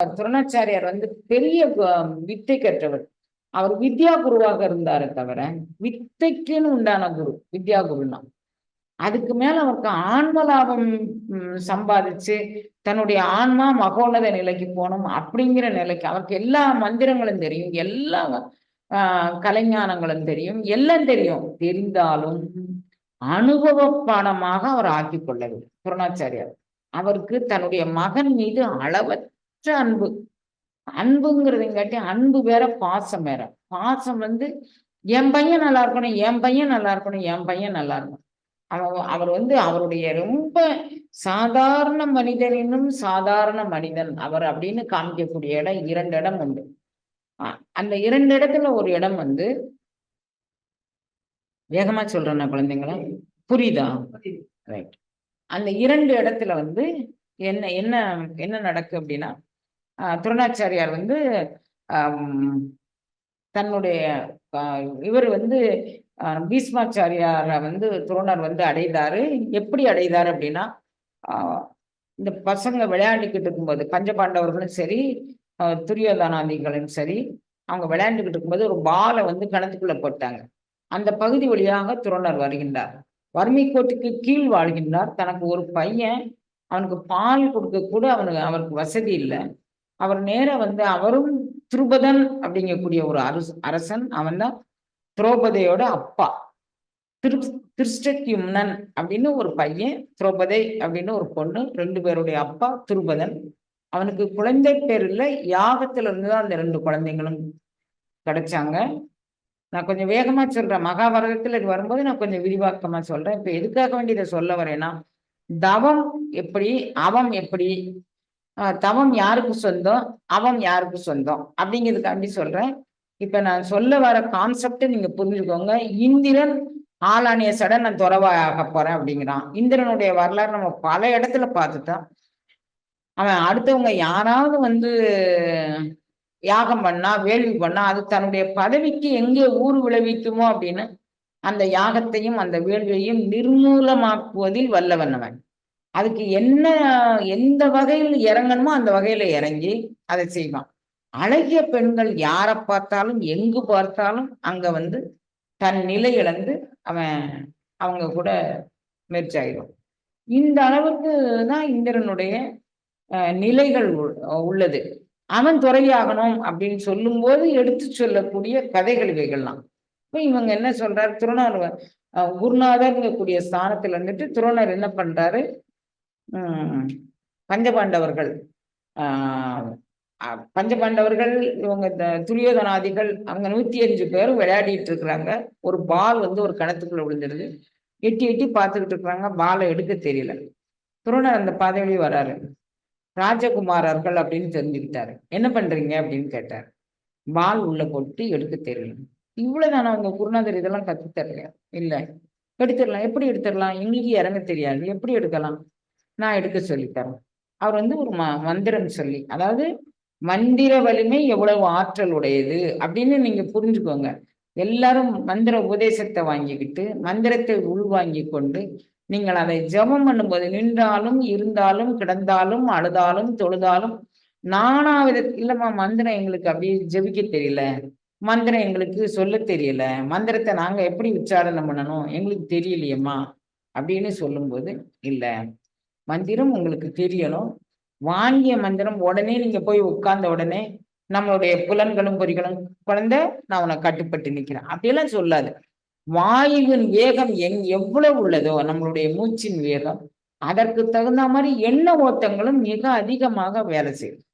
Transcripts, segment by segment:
துரணாச்சாரியார் வந்து பெரிய வித்தை கற்றவர். அவர் வித்யா குருவாக இருந்தாரு தவிர வித்தைக்குன்னு உண்டான குரு வித்யா குருனா. அதுக்கு மேல அவருக்கு ஆன்ம லாபம் சம்பாதிச்சு தன்னுடைய ஆன்மா மகோன்னத நிலைக்கு போகணும் அப்படிங்கிற நிலைக்கு அவருக்கு எல்லா மந்திரங்களும் தெரியும் எல்லா ஆஹ் கலைஞானங்களும் தெரியும் எல்லாம் தெரியும். தெரிந்தாலும் அனுபவ பாடமாக அவர் ஆக்கி கொள்ளவில்லை துரணாச்சாரியார். அவருக்கு தன்னுடைய மகன் மீது அளவற்ற அன்பு. அன்புங்கிறதுங்காட்டி அன்பு வேற பாசம் வேற. பாசம் வந்து என் பையன் நல்லா இருக்கணும் என் பையன் நல்லா இருக்கணும் என் பையன் நல்லா இருக்கணும். அவர் அவர் வந்து அவருடைய ரொம்ப சாதாரண மனிதனினும் சாதாரண மனிதன். அவர் அப்படின்னு காமிக்கக்கூடிய இடம் இரண்டு இடம் உண்டு. அந்த இரண்டு இடத்துல ஒரு இடம் வந்து வேகமா சொல்றேன்னா குழந்தைங்களா. புரியுதா? ரைட் அந்த இரண்டு இடத்துல வந்து என்ன என்ன என்ன நடக்கு அப்படின்னா துரணாச்சாரியார் வந்து தன்னுடைய இவர் வந்து பீஷ்மாச்சாரியாரை வந்து துரோணர் வந்து அடைந்தாரு. எப்படி அடைந்தார் அப்படின்னா இந்த பசங்க விளையாண்டுக்கிட்டு இருக்கும்போது பஞ்சபாண்டவர்களும் சரி துரியோதானாதிகளும் சரி அவங்க விளையாண்டுக்கிட்டு இருக்கும்போது ஒரு பாலை வந்து கணத்துக்குள்ள போட்டாங்க. அந்த பகுதி வழியாக துரோணர் வருகின்றார். வறுமை கோட்டுக்கு கீழ் வாழ்கின்றார். தனக்கு ஒரு பையன் அவனுக்கு பால் கொடுக்க கூட அவனுக்கு அவருக்கு வசதி இல்லை. அவர் நேர வந்து அவரும் திருபதன் அப்படிங்கக்கூடிய ஒரு அரசு அரசன் அவன் தான் திரௌபதியோட அப்பா. திரு திருஷ்டத்யும்னன் அப்படின்னு ஒரு பையன் திரௌபதி அப்படின்னு ஒரு பொண்ணு ரெண்டு பேருடைய அப்பா திருபதன். அவனுக்கு குழந்தை பேர் இல்லை யாகத்துல இருந்து தான் அந்த ரெண்டு குழந்தைங்களும் கிடைச்சாங்க. நான் கொஞ்சம் வேகமா சொல்றேன். மகாபாரதத்துல இது வரும்போது நான் கொஞ்சம் விரிவாக்கமா சொல்றேன். இப்ப எதுக்காக வேண்டி இதை சொல்ல வரேன்னா தவம் எப்படி அவம் எப்படி தவம் யாருக்கு சொந்தம்? அவம் யாருக்கு சொந்தம்? அப்படிங்கிறதுக்காண்டி சொல்றேன். இப்ப நான் சொல்ல வர கான்செப்ட் நீங்க புரிஞ்சுக்கோங்க. இந்திரன் ஆளானிய சட நான் துறவாக போறேன் அப்படிங்கிறான். இந்திரனுடைய வரலாறு நம்ம பல இடத்துல பார்த்துட்டோம். அவன் அடுத்தவங்க யாராவது வந்து யாகம் பண்ணா வேள்வி பண்ணா அது தன்னுடைய பதவிக்கு எங்கே ஊர் விளைவிக்குமோ அப்படின்னு அந்த யாகத்தையும் அந்த வேள்வியையும் நிர்மூலமாக்குவதில் வல்லவன் அவன். அதுக்கு என்ன எந்த வகையில் இறங்கணுமோ அந்த வகையில இறங்கி அதை செய்வான். அழகிய பெண்கள் யாரை பார்த்தாலும் எங்கு பார்த்தாலும் அங்க வந்து தன் நிலை இழந்து அவன் அவங்க கூட முயற்சி ஆயிடும். இந்த அளவுக்கு தான் இந்திரனுடைய நிலைகள் உள்ளது. அவன் துறையாகணும் அப்படின்னு சொல்லும்போது எடுத்து சொல்லக்கூடிய கதைகள் இவைகள்லாம். இப்போ இவங்க என்ன சொல்றாரு? திருநாள் குருநாதர்ங்கக்கூடிய ஸ்தானத்துல இருந்துட்டு துரோணர் என்ன பண்றாரு? பஞ்சபாண்டவர்கள். பஞ்சபாண்டவர்கள் இவங்க துரியோதனாதிகள் அவங்க நூத்தி அஞ்சு பேரும் விளையாடிட்டு இருக்கிறாங்க ஒரு பால் வந்து ஒரு கணத்துக்குள்ள விழுந்துருது எட்டி எட்டி பார்த்துக்கிட்டு இருக்கிறாங்க பாலை எடுக்க தெரியல. துருணர் அந்த பாதையிலேயே வராரு. ராஜகுமாரர்கள் அப்படின்னு தெரிஞ்சுக்கிட்டாரு. என்ன பண்றீங்க? அப்படின்னு கேட்டார். பால் உள்ள போட்டு எடுக்க தெரியல. இவ்வளவுதானே அவங்க குருநாதர் இதெல்லாம் கத்து தரல இல்ல. எடுத்துடலாம். எப்படி எடுத்துடலாம்? எங்களுக்கு இறங்க தெரியாது. எப்படி எடுக்கலாம்? நான் எடுக்க சொல்லித்தரேன். அவர் வந்து ஒரு ம மந்திரம் சொல்லி அதாவது மந்திர வலிமை எவ்வளவு ஆற்றல் உடையது அப்படின்னு நீங்க புரிஞ்சுக்கோங்க. எல்லாரும் மந்திர உபதேசத்தை வாங்கிக்கிட்டு மந்திரத்தை உள்வாங்கி கொண்டு நீங்கள் அதை ஜபம் பண்ணும்போது நின்றாலும் இருந்தாலும் கிடந்தாலும் அழுதாலும் தொழுதாலும் நானா வித இல்லம்மா மந்திரம் எங்களுக்கு அப்படியே ஜபிக்க தெரியல. மந்திரம் எங்களுக்கு சொல்ல தெரியல. மந்திரத்தை நாங்க எப்படி உச்சாரணம் பண்ணணும்? எங்களுக்கு தெரியலையம்மா அப்படின்னு சொல்லும்போது இல்லை. மந்திரம் உங்களுக்கு தெரியணும். வாங்கிய மந்திரம் உடனே நீங்க போய் உட்கார்ந்த உடனே நம்மளுடைய புலன்களும் பொறிகளும் குழந்தை நான் உனக்கு கட்டுப்பட்டு நிக்கிறேன். அப்படியெல்லாம் சொல்லாது. வாயுவின் வேகம் எங் எவ்வளவு உள்ளதோ நம்மளுடைய மூச்சின் வேகம் அதற்கு தகுந்த மாதிரி எண்ண ஓட்டங்களும் மிக அதிகமாக வேலை செய்யும்.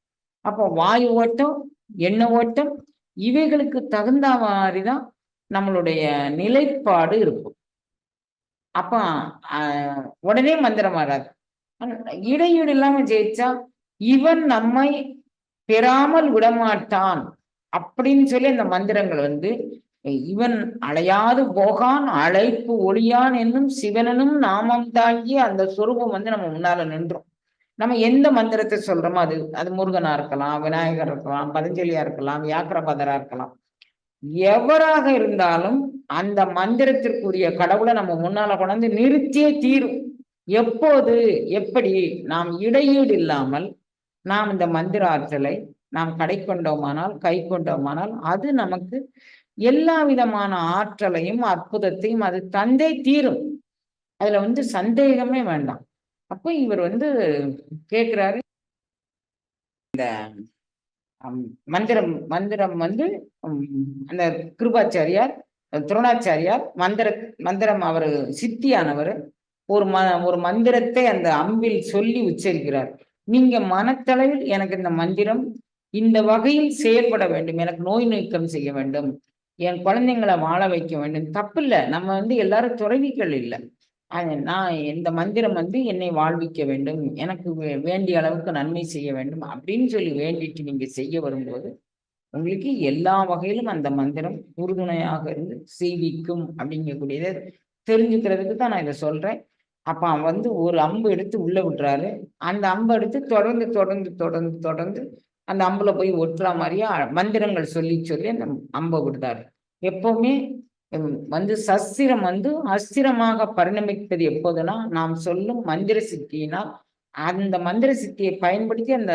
அப்போ வாயு ஓட்டம் எண்ண ஓட்டம் இவைகளுக்கு தகுந்த மாதிரிதான் நம்மளுடைய நிலைப்பாடு இருக்கும். அப்ப உடனே மந்திரம் வராது. இடையீடு இல்லாம ஜெயிச்சா இவன் நம்மை பெறாமல் விடமாட்டான் அப்படின்னு சொல்லி அந்த மந்திரங்கள் வந்து இவன் அழையாது போகான் அழைப்பு ஒளியான் என்னும் சிவனனும் நாமம் தாங்கி அந்த சொரூபம் வந்து நம்ம முன்னால நின்றோம். நம்ம எந்த மந்திரத்தை சொல்றோமோ அது அது முருகனா இருக்கலாம் விநாயகர் இருக்கலாம் பதஞ்சலியா இருக்கலாம் வியாக்கிரபதரா இருக்கலாம். எவராக இருந்தாலும் அந்த மந்திரத்திற்குரிய கடவுளை நம்ம முன்னால கொண்டாந்து நிறுத்தியே தீரும். எப்போது எப்படி நாம் இடையீடு இல்லாமல் நாம் இந்த மந்திர ஆற்றலை நாம் கடை கொண்டோமானால் கை கொண்டோமானால் அது நமக்கு எல்லா விதமான ஆற்றலையும் அற்புதத்தையும் அது தந்தே தீரும். அதுல வந்து சந்தேகமே வேண்டாம். அப்போ இவர் வந்து கேட்கிறாரு இந்த மந்திரம் மந்திரம் வந்து அந்த கிருபாச்சாரியார் துரோணாச்சாரியார் மந்திர மந்திரம் அவர் சித்தியானவர். ஒரு ம ஒரு மந்திரத்தை அந்த அம்பில் சொல்லி உச்சரிக்கிறார். நீங்க மனத்தளவில் எனக்கு இந்த மந்திரம் இந்த வகையில் செயல்பட வேண்டும் எனக்கு நோய் நீக்கம் செய்ய வேண்டும் என் குழந்தைங்களை வாழ வைக்க வேண்டும். தப்பு இல்லை நம்ம வந்து எல்லாரும் துறவிகள் இல்லை. நான் இந்த மந்திரம் வந்து என்னை வாழ்விக்க வேண்டும் எனக்கு வேண்டிய அளவுக்கு நன்மை செய்ய வேண்டும் அப்படின்னு சொல்லி வேண்டிட்டு நீங்க செய்ய வரும்போது உங்களுக்கு எல்லா வகையிலும் அந்த மந்திரம் உறுதுணையாக இருந்து செய்விக்கும் அப்படிங்கக்கூடியதை தெரிஞ்சுக்கிறதுக்கு தான் நான் இதை சொல்றேன். அப்ப அவன் வந்து ஒரு அம்பு எடுத்து உள்ள விட்டுறாரு அந்த அம்பு எடுத்து தொடர்ந்து தொடர்ந்து தொடர்ந்து தொடர்ந்து அந்த அம்புல போய் ஒட்டுற மாதிரியா மந்திரங்கள் சொல்லி சொல்லி அந்த அம்பை விடுறாரு. எப்பவுமே வந்து சஸ்திரம் வந்து அஸ்திரமாக பரிணமிப்பது எப்போதுனா நாம் சொல்லும் மந்திர சித்தியினால் அந்த மந்திர சித்தியை பயன்படுத்தி அந்த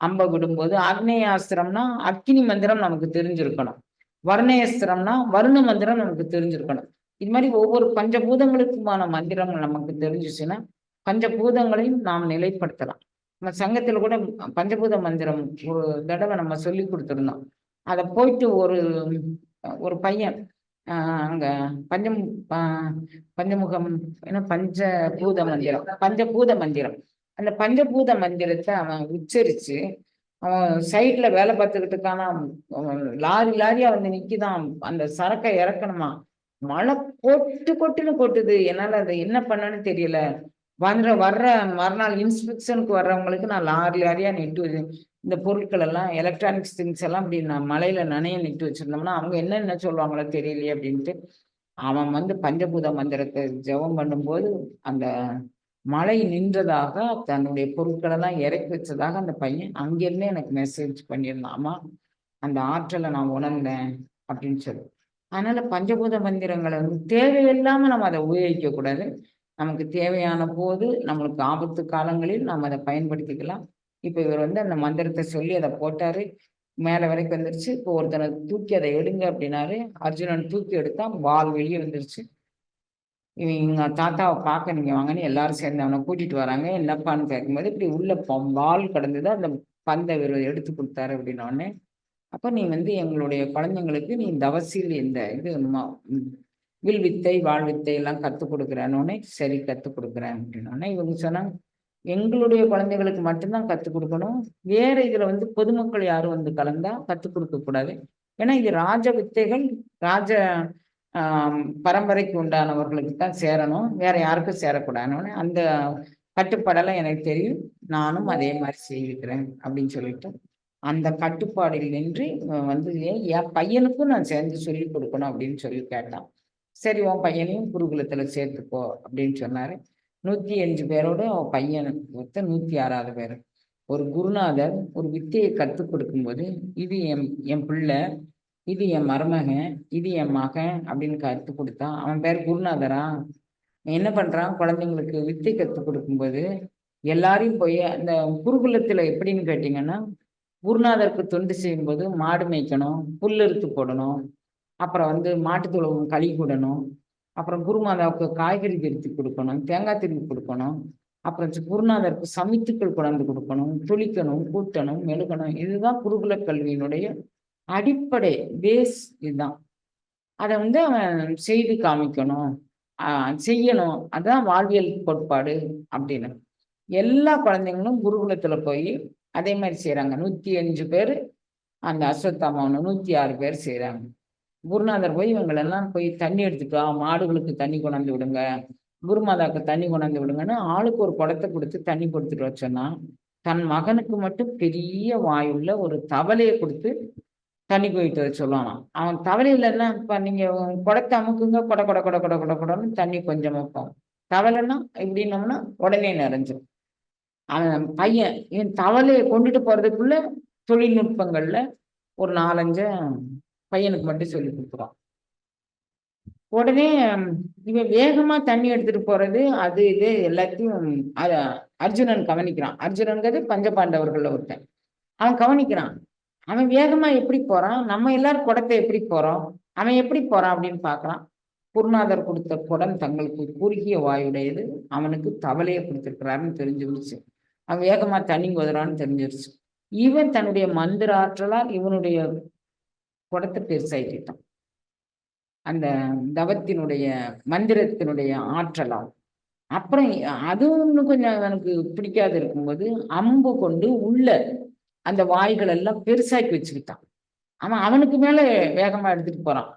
அம்பை விடும்போது ஆக்னேயாஸ்திரம்னா அக்னி மந்திரம் நமக்கு தெரிஞ்சிருக்கணும். வர்ணயஸ்திரம்னா வருண மந்திரம் நமக்கு தெரிஞ்சிருக்கணும். இது மாதிரி ஒவ்வொரு பஞ்சபூதங்களுக்குமான மந்திரம் நமக்கு தெரிஞ்சிச்சுன்னா பஞ்சபூதங்களையும் நாம் நிலைப்படுத்தலாம். நம்ம சங்கத்துல கூட பஞ்சபூத மந்திரம் ஒரு தடவை நம்ம சொல்லி கொடுத்துருந்தோம். அதை போயிட்டு ஒரு ஒரு பையன் அங்க பஞ்சம் பஞ்சமுகம் என்ன பஞ்சபூத மந்திரம் பஞ்சபூத மந்திரம். அந்த பஞ்சபூத மந்திரத்தை அவன் உச்சரிச்சு அவன் சைட்ல வேலை பார்த்துக்கிட்டுக்கான லாரி லாரியா வந்து நிக்கிதான் அந்த சரக்கை இறக்கணுமா மழை கொட்டு கொட்டுன்னு கொட்டுது. என்னால அதை என்ன பண்ணனு தெரியல. வந்துற வர்ற மறுநாள் இன்ஸ்பெக்ஷனுக்கு வர்றவங்களுக்கு நான் லாரி லாரியா நெட்டு இந்த பொருட்கள் எல்லாம் எலக்ட்ரானிக்ஸ் திங்ஸ் எல்லாம் அப்படி நான் மலையில நனைய நெட்டு வச்சிருந்தோம்னா அவங்க என்னென்ன சொல்லுவாங்களோ தெரியலையே அப்படின்ட்டு அவன் வந்து பஞ்சபூத மந்திரத்தை ஜெபம் பண்ணும்போது அந்த மழை நின்றதாக தன்னுடைய பொருட்களெல்லாம் இறக்கி வச்சதாக அந்த பையன் அங்கிருந்தே எனக்கு மெசேஜ் பண்ணியிருந்தான். அந்த ஆற்றலை நான் உணர்ந்தேன் அப்படின்னு சொல்லி. அதனால பஞ்சபூத மந்திரங்களை வந்து தேவையில்லாம நம்ம அதை உபயோகிக்க கூடாது. நமக்கு தேவையான போது நம்மளுக்கு ஆபத்து காலங்களில் நாம் அதை பயன்படுத்திக்கலாம். இப்போ இவர் வந்து அந்த மந்திரத்தை சொல்லி அதை போட்டாரு. மேலே வரைக்கும் வந்துருச்சு. இப்போ ஒருத்தனை தூக்கி அதை எடுங்க அப்படின்னாரு. அர்ஜுனன் தூக்கி எடுத்தா வால் வெளியே வந்துருச்சு. இவங்க தாத்தாவை பார்க்க நீங்க வாங்கன்னு எல்லாரும் சேர்ந்து அவனை கூட்டிட்டு வராங்க. என்னப்பான்னு கேட்கும்போது இப்படி உள்ள வால் கடந்தது. அந்த பந்தை இவர் எடுத்து கொடுத்தாரு அப்படின்னோடனே அப்போ நீ வந்து எங்களுடைய குழந்தைங்களுக்கு நீ தவசில் இந்த இது வில் வித்தை வாழ்வித்தை எல்லாம் கற்றுக் கொடுக்குறேன்னொன்னே சரி கற்றுக் கொடுக்குறேன் அப்படின்னோடனே இவங்க சொன்னாங்க எங்களுடைய குழந்தைகளுக்கு மட்டும்தான் கற்றுக் கொடுக்கணும். வேற இதுல வந்து பொதுமக்கள் யாரும் வந்து கலந்தா கற்றுக் கொடுக்க கூடாது. ஏன்னா இது ராஜ வித்தைகள் ராஜ பரம்பரைக்கு உண்டானவர்களுக்கு தான் சேரணும். வேற யாருக்கும் சேரக்கூடாதுன்னு அந்த கட்டுப்பாடெல்லாம் எனக்கு தெரியும். நானும் அதே மாதிரி செய்திருக்கிறேன் அப்படின்னு சொல்லிட்டு அந்த கட்டுப்பாடில் நின்று வந்து என் பையனுக்கும் நான் சேர்ந்து சொல்லி கொடுக்கணும் அப்படின்னு சொல்லி கேட்டான். சரி உன் பையனையும் குருகுலத்தில் சேர்த்துக்கோ அப்படின்னு சொன்னார். நூற்றி அஞ்சு பேரோட அவன் பையன் ஒருத்த நூற்றி ஆறாவது பேர். ஒரு குருநாதர் ஒரு வித்தையை கற்றுக் கொடுக்கும்போது இது என் என் பிள்ளை இது என் மருமகன் இது என் மகன் அப்படின்னு கற்றுக் கொடுத்தான். அவன் பேர் குருநாதரா? என்ன பண்ணுறான் குழந்தைங்களுக்கு வித்தை கற்றுக் கொடுக்கும்போது எல்லாரையும் போய் அந்த குருகுலத்தில் எப்படின்னு கேட்டிங்கன்னா குருநாதருக்கு தொண்டு செய்யும்போது மாடு மேய்க்கணும் புல் அறுத்து போடணும் அப்புறம் வந்து மாட்டு தொழுவம் களி கூடணும் அப்புறம் குருமாதாவுக்கு காய்கறி திருத்தி கொடுக்கணும் தேங்காய் திருப்பி கொடுக்கணும் அப்புறம் குருநாதருக்கு சமித்துக்கள் கொண்டாந்து கொடுக்கணும் துளிக்கணும் கூட்டணும் மெழுகணும் இதுதான் குருகுல கல்வியினுடைய அடிப்படை பேஸ் இதுதான். அதை வந்து அவன் செய்து காமிக்கணும் செய்யணும் அதுதான் வாழ்வியல் கோட்பாடு அப்படின்னு. எல்லா குழந்தைங்களும் குருகுலத்துல போய் அதே மாதிரி செய்கிறாங்க நூற்றி அஞ்சு பேர் அந்த அஸ்வத்தாமாவனை நூற்றி ஆறு பேர் செய்கிறாங்க குருநாதர் போய் இவங்களெல்லாம் போய் தண்ணி எடுத்துக்கா மாடுகளுக்கு தண்ணி கொண்டாந்து விடுங்க. குருமாதாவுக்கு தண்ணி கொண்டாந்து விடுங்கன்னு ஆளுக்கு ஒரு குடத்தை கொடுத்து தண்ணி கொடுத்துட்டு வச்சோன்னா தன் மகனுக்கு மட்டும் பெரிய வாயுள்ள ஒரு தவலையை கொடுத்து தண்ணி போயிட்டு சொல்லலாம் அவன் தவளையில இப்போ நீங்கள் குடத்தை அமுக்குங்க கொட கொட கொட கொட கொட கொடன்னு தண்ணி கொஞ்சம் வைப்போம் தவளைன்னா இப்படின்னோம்னா உடனே நிறைஞ்சிடும் பையன் என் தவளையை கொண்டுட்டு போறதுக்குள்ள தொழில்நுட்பங்கள்ல ஒரு நாலஞ்ச பையனுக்கு மட்டும் சொல்லி கொடுக்குறான் உடனே இவன் வேகமா தண்ணி எடுத்துட்டு போறது அது இது எல்லாத்தையும் அத அர்ஜுனன் கவனிக்கிறான். அர்ஜுனன்கிறது பஞ்சபாண்டவர்கள்ல ஒருத்தன். அவன் கவனிக்கிறான். அவன் வேகமா எப்படி போறான்? நம்ம எல்லாரும் குடத்தை எப்படி போறோம்? அவன் எப்படி போறான் அப்படின்னு பாக்குறான் குருநாதர் கொடுத்த குடம் தங்களுக்கு குறுகிய வாயுடையது. அவனுக்கு தவலையை கொடுத்துருக்கிறாருன்னு தெரிஞ்சு விடுச்சு. அவன் வேகமா தண்ணி உதறான்னு தெரிஞ்சிருச்சு. இவன் தன்னுடைய மந்திர ஆற்றலால் இவனுடைய குடத்தை பெருசாக்கிட்டான். அந்த தவத்தினுடைய மந்திரத்தினுடைய ஆற்றலால். அப்புறம் அதுவும் இன்னும் கொஞ்சம் எனக்கு பிடிக்காது இருக்கும்போது அம்பு கொண்டு உள்ள அந்த வாய்கள் எல்லாம் பெருசாக்கி வச்சுக்கிட்டான். அவன் அவனுக்கு மேல வேகமா எடுத்துட்டு போறான்.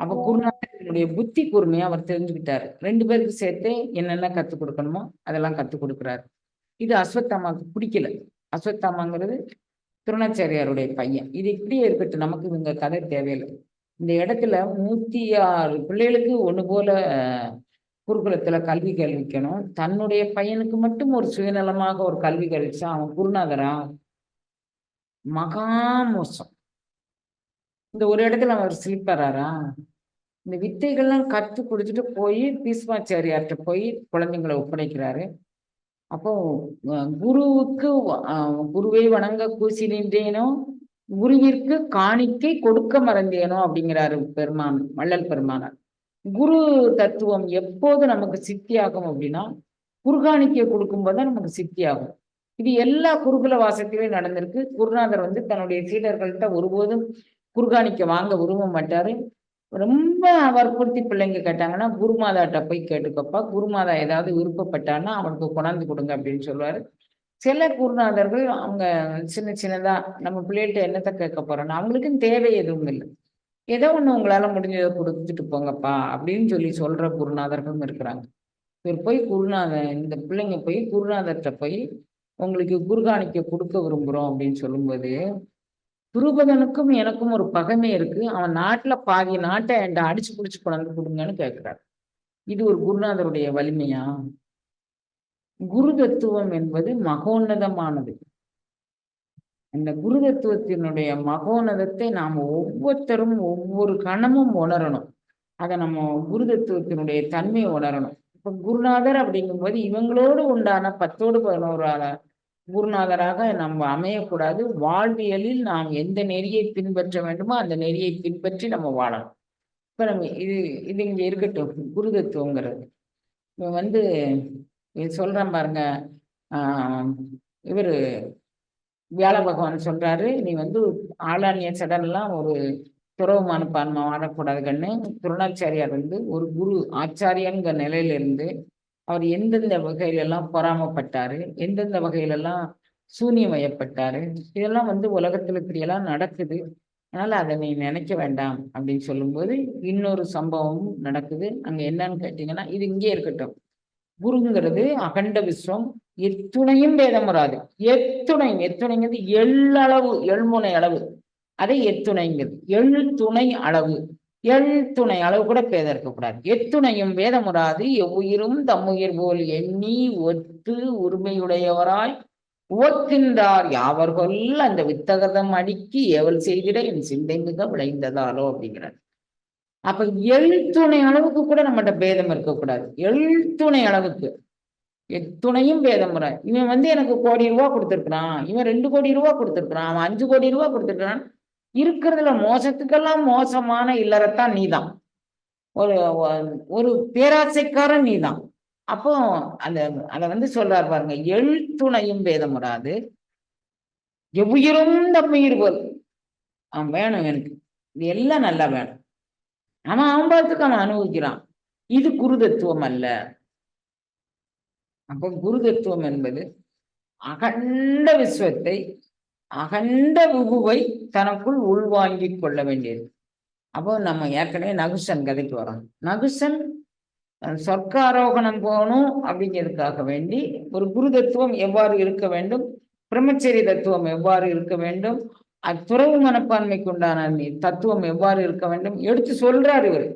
அப்ப குருநாதனுடைய புத்தி கூர்மையை அவர் தெரிஞ்சுக்கிட்டாரு. ரெண்டு பேருக்கு சேர்த்து என்னென்ன கத்துக் கொடுக்கணுமோ அதெல்லாம் கத்துக் கொடுக்குறாரு. இது அஸ்வத்தாமாவுக்கு பிடிக்கல. அஸ்வத்தாமாங்கிறது திருணாச்சாரியாருடைய பையன். இது இப்படியே இருக்கட்டும். நமக்கு இவங்க கதை தேவையில்லை. இந்த இடத்துல நூத்தி ஆறு பிள்ளைகளுக்கு ஒண்ணு போல குருகுலத்துல கல்வி கல்விக்கணும் தன்னுடைய பையனுக்கு மட்டும் ஒரு சுயநலமாக ஒரு கல்வி கழிச்சா அவன் குருநாதரா? மகா மோசம் இந்த ஒரு இடத்துல அவர் சிலிப்பராரா இந்த வித்தைகள்லாம் கற்று கொடுத்துட்டு போய் பீஸ்மாச்சாரியார்கிட்ட போய் குழந்தைங்களை ஒப்படைக்கிறாரு. அப்போ குருவுக்கு குருவை வணங்க கூசி நின்றேனோ குருவிற்கு காணிக்கை கொடுக்க மறந்தேனோ அப்படிங்கிறாரு பெருமான் வள்ளல் பெருமானார். குரு தத்துவம் எப்போது நமக்கு சித்தியாகும் அப்படின்னா குருகாணிக்கை கொடுக்கும்போது நமக்கு சித்தியாகும். இது எல்லா குருகுல வாசத்திலையும் நடந்திருக்கு. குருநாதர் வந்து தன்னுடைய சீடர்கள்ட்ட ஒருபோதும் குருகாணிக்க வாங்க விரும்ப மாட்டாரு. ரொம்ப வற்புறுத்தி பிள்ளைங்க கேட்டாங்கன்னா குருமாதாட்ட போய் கேட்டுக்கப்பா குருமாதா ஏதாவது விருப்பப்பட்டான்னா அவனுக்கு கொண்டாந்து கொடுங்க அப்படின்னு சொல்லுவாரு. சில குருநாதர்கள் அவங்க சின்ன சின்னதா நம்ம பிள்ளைகிட்ட என்னத்தை கேட்க போறோம்னா அவங்களுக்கும் தேவை எதுவும் இல்லை. ஏதோ ஒண்ணு உங்களால முடிஞ்சதை கொடுத்துட்டு போங்கப்பா அப்படின்னு சொல்லி சொல்ற குருநாதர்களும் இருக்கிறாங்க. இவர் போய் குருநாதன் இந்த பிள்ளைங்க போய் குருநாதர்கிட்ட போய் உங்களுக்கு குருகாணிக்க கொடுக்க விரும்புறோம் அப்படின்னு சொல்லும்போது துருபதனுக்கும் எனக்கும் ஒரு பகைமை இருக்கு. அவன் நாட்டுல பாதி நாட்டை என்கிட்ட அடிச்சு பிடிச்சு கொண்டாந்து கொடுங்கன்னு கேட்கிறார். இது ஒரு குருநாதருடைய வலிமையா? குரு தத்துவம் என்பது மகோன்னதமானது. அந்த குரு தத்துவத்தினுடைய மகோன்னதத்தை நாம் ஒவ்வொருத்தரும் ஒவ்வொரு கணமும் உணரணும். அதை நம்ம குரு தத்துவத்தினுடைய தன்மையை உணரணும். இப்ப குருநாதர் அப்படிங்கும்போது இவங்களோடு உண்டான பத்தோடு பதினோரான குருநாதராக நம்ம அமையக்கூடாது. வாழ்வியலில் நாம் எந்த நெறியை பின்பற்ற வேண்டுமோ அந்த நெறியை பின்பற்றி நம்ம வாழணும். இப்ப நம்ம இது இது இங்க இருக்கட்டும். குரு தத்துவங்கிறது இவன் வந்து சொல்றேன் பாருங்க. இவர் இவரு வியாழ பகவான் சொல்றாரு. நீ வந்து ஆளானிய சடன்லாம் ஒரு துறவுமான பான்மை வாழக்கூடாது கண்ணு துருணாச்சாரியார் வந்து ஒரு குரு ஆச்சாரியங்கிற நிலையிலிருந்து இருந்து அவர் எந்தெந்த வகையிலெல்லாம் பொறாமப்பட்டாரு எந்தெந்த வகையிலெல்லாம் சூன்யமயப்பட்டாரு இதெல்லாம் வந்து உலகத்துல இப்படியெல்லாம் நடக்குது. அதனால அதை நீ நினைக்க வேண்டாம் அப்படின்னு சொல்லும்போது இன்னொரு சம்பவமும் நடக்குது. அங்க என்னன்னு கேட்டீங்கன்னா இது இங்கே இருக்கட்டும். குருங்கிறது அகண்ட விஸ்வம் எத்துணையும் வேதம் வராது. எத்துணையும் எத்துணைங்கிறது எள்ளளவு எள்முனை அளவு. அதை எத்துணைங்கிறது எழு துணை அளவு. எண் துணை அளவு கூட பேதம் இருக்கக்கூடாது. எத்துணையும் வேதமுறாது எவ்வுயிரும் தம்முயிர் போல் எண்ணி ஒத்து உரிமையுடையவராய் உவக்கின்றார் யாவர்கள் அந்த வித்தகதம் அடுக்கி எவள் செய்திட என் சிந்தை மிக விளைந்ததாலோ அப்படிங்கிறார். அப்ப எழுத்துணை அளவுக்கு கூட நம்மகிட்ட பேதம் இருக்கக்கூடாது. எழுத்துணை அளவுக்கு. எத்துணையும் பேதம் இவன் வந்து எனக்கு கோடி ரூபா கொடுத்துருக்குறான். இவன் ரெண்டு கோடி ரூபா கொடுத்துருக்குறான். அவன் அஞ்சு கோடி ரூபா கொடுத்துருக்கான் இருக்கிறதுல மோசத்துக்கெல்லாம் மோசமான இல்லறத்தான் நீதான். ஒரு ஒரு பேராசைக்காரன் நீதான். அப்போ அந்த அத வந்து சொல்றாரு பாருங்க எழுத்துணையும் பேதம் வராது எவ்வுயிரும் தம்முயிர் போல். அவன் வேணும் எனக்கு இது எல்லாம் நல்லா வேணும். அவன் அவன் பார்த்துக்கு அவன் அனுபவிக்கிறான். இது குரு தத்துவம் அல்ல. அப்போ குரு தத்துவம் என்பது அகண்ட விஸ்வத்தை அகண்ட விபுவை தனக்குள் உள்வாங்கி கொள்ள வேண்டியது. அப்போ நம்ம ஏற்கனவே நகுசன் கதைக்கு வரோம். நகுசன் சொர்க்காரோகணம் போகணும் அப்படிங்கிறதுக்காக வேண்டி ஒரு குரு தத்துவம் எவ்வாறு இருக்க வேண்டும்? பிரம்மச்சரி தத்துவம் எவ்வாறு இருக்க வேண்டும்? அத்துறவு மனப்பான்மைக்கு உண்டான தத்துவம் எவ்வாறு இருக்க வேண்டும்? எடுத்து சொல்றாரு இவர்.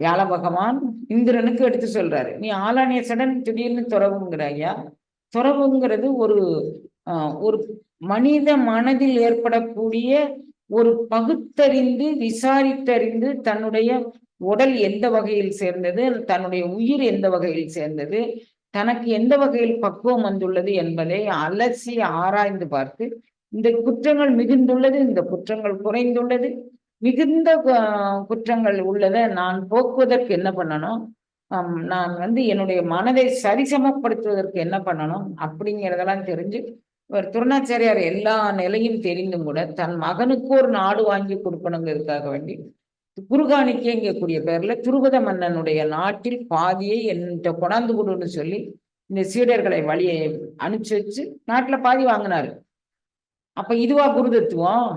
வியாழ பகவான் இந்திரனுக்கு எடுத்து சொல்றாரு. நீ ஆளானிய சடன் திடீர்னு துறவுங்கிற ஐயா துறவுங்கிறது ஒரு ஒரு மனித மனதில் ஏற்படக்கூடிய ஒரு பகுத்தறிந்து விசாரித்தறிந்து தன்னுடைய உடல் எந்த வகையில் சேர்ந்தது தன்னுடைய உயிர் எந்த வகையில் சேர்ந்தது தனக்கு எந்த வகையில் பக்குவம் வந்துள்ளது என்பதை அலசி ஆராய்ந்து பார்த்து இந்த குற்றங்கள் மிகுந்துள்ளது இந்த குற்றங்கள் குறைந்துள்ளது மிகுந்த குற்றங்கள் உள்ளதை நான் போக்குவதற்கு என்ன பண்ணணும்? நான் வந்து என்னுடைய மனதை சரிசமப்படுத்துவதற்கு என்ன பண்ணணும்? அப்படிங்கிறதெல்லாம் தெரிஞ்சு இவர் துருணாச்சாரியார் எல்லா நிலையும் தெரிந்தும் கூட தன் மகனுக்கு ஒரு நாடு வாங்கி கொடுக்கணுங்கிறதுக்காக வேண்டி குருகாணிக்கேங்கக்கூடிய பேர்ல துருபத மன்னனுடைய நாட்டில் பாதியை என்கிட்ட கொண்டாந்து கொடுன்னு சொல்லி இந்த சீடர்களை வழியை அனுப்பிச்சு வச்சு நாட்டுல பாதி வாங்கினாரு. அப்ப இதுவா குருதத்துவம்?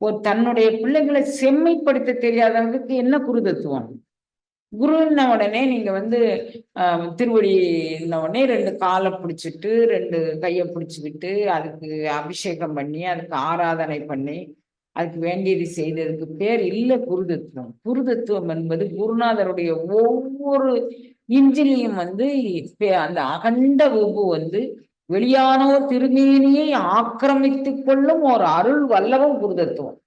ஒரு தன்னுடைய பிள்ளைங்களை செம்மைப்படுத்த தெரியாதவங்களுக்கு என்ன குருதத்துவம்? குருன்ன உடனே நீங்க வந்து திருவடி இருந்த உடனே ரெண்டு காலை பிடிச்சிட்டு ரெண்டு கையை பிடிச்சிக்கிட்டு அதுக்கு அபிஷேகம் பண்ணி அதுக்கு ஆராதனை பண்ணி அதுக்கு வேண்டியது செய்ததுக்கு பேர் இல்லை குருதத்துவம். குருதத்துவம் என்பது குருநாதருடைய ஒவ்வொரு இஞ்சிலையும் வந்து பே- அந்த அகண்ட வகுப்பு வந்து வெளியானோர் திருமேனியை ஆக்கிரமித்துக் கொள்ளும் ஒரு அருள் வல்லவம் குருதத்துவம்.